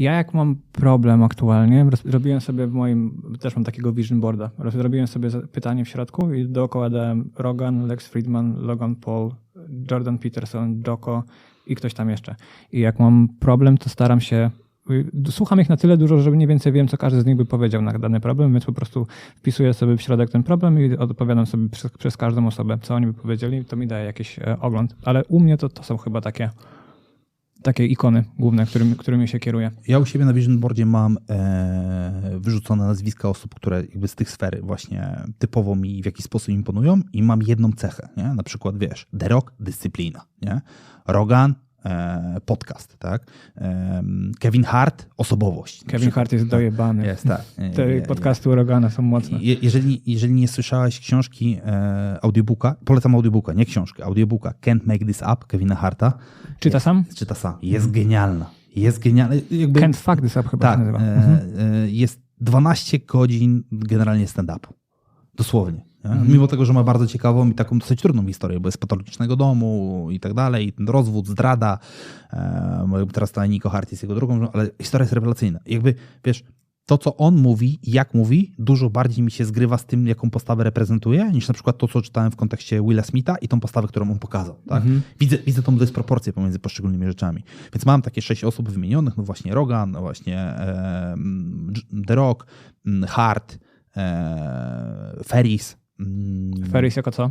Ja jak mam problem aktualnie, robiłem sobie w moim, też mam takiego vision boarda, robiłem sobie pytanie w środku i dookoła dałem Rogan, Lex Friedman, Logan Paul, Jordan Peterson, Joko i ktoś tam jeszcze. I jak mam problem, to staram się, y, słucham ich na tyle dużo, że mniej więcej wiem, co każdy z nich by powiedział na dany problem, więc po prostu wpisuję sobie w środek ten problem i odpowiadam sobie przez, przez każdą osobę, co oni by powiedzieli, to mi daje jakiś e, ogląd. Ale u mnie to, to są chyba takie takie ikony główne, którymi, którymi się kieruję. Ja u siebie na Vision Boardzie mam e, wyrzucone nazwiska osób, które jakby z tych sfer właśnie typowo mi w jakiś sposób imponują i mam jedną cechę, nie? Na przykład, wiesz, The Rock, dyscyplina, nie? Rogan, podcast, tak? E, Kevin Hart, osobowość. Kevin Hart jest tak? dojebany. Jest, tak. Te Je- je- podcasty Uragana są mocne. Je, jeżeli, jeżeli nie słyszałeś książki, e, audiobooka, polecam audiobooka, nie książkę, audiobooka Can't Make This Up Kevina Harta. Czyta sam? Czyta sam. Jest genialna. Jest genialna. Jakby, Can't Fuck This Up chyba tak, się nazywa. e, Mhm. e, jest 12 godzin generalnie stand-upu. Dosłownie. nie? Mhm. Mimo tego, że ma bardzo ciekawą i taką dosyć trudną historię, bo jest z patologicznego domu i tak dalej, ten rozwód, zdrada. E, teraz to Niko Hart jest jego drugą, ale historia jest rewelacyjna. Jakby, wiesz, to, co on mówi i jak mówi, dużo bardziej mi się zgrywa z tym, jaką postawę reprezentuje, niż na przykład to, co czytałem w kontekście Willa Smitha i tą postawę, którą on pokazał. Tak? Mhm. Widzę, widzę tą dysproporcję pomiędzy poszczególnymi rzeczami. Więc mam takie sześć osób wymienionych, no właśnie Rogan, no właśnie e, The Rock, mm, Hart, Ferris. mm, Ferris jako co?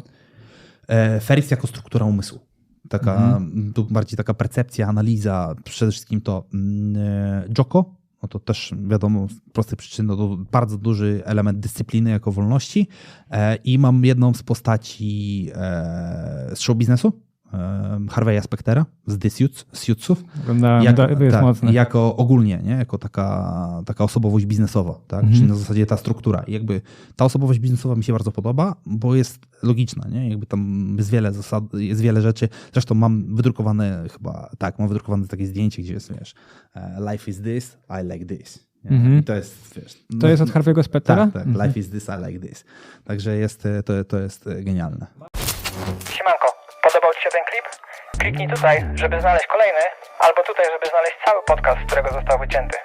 E, Ferris jako struktura umysłu. Taka, Mhm. tu bardziej taka percepcja, analiza, przede wszystkim to mm, e, Joko, no to też wiadomo z prostej przyczyny, to bardzo duży element dyscypliny jako wolności e, i mam jedną z postaci e, z show biznesu, e, Harvey'a Spectera z The Suits, Suitsów, Oglądałem, jako, tak, jako ogólnie, nie? jako taka, taka osobowość biznesowa, tak? Mhm. czyli na zasadzie ta struktura. I jakby ta osobowość biznesowa mi się bardzo podoba, bo jest logiczna, nie? jakby tam jest wiele zasad, jest wiele rzeczy. Zresztą mam wydrukowane chyba, tak, mam wydrukowane takie zdjęcie, gdzie jest, wiesz, e, life is this, I like this. Mhm. To jest, wiesz... To no- jest od Harvey'ego Spectera? Tak, tak, life is this, I like this. Także jest, e, to, to jest e, genialne. Siemanko, Podobał Ci się ten klip? Kliknij tutaj, żeby znaleźć kolejny, albo tutaj, żeby znaleźć cały podcast, z którego został wycięty.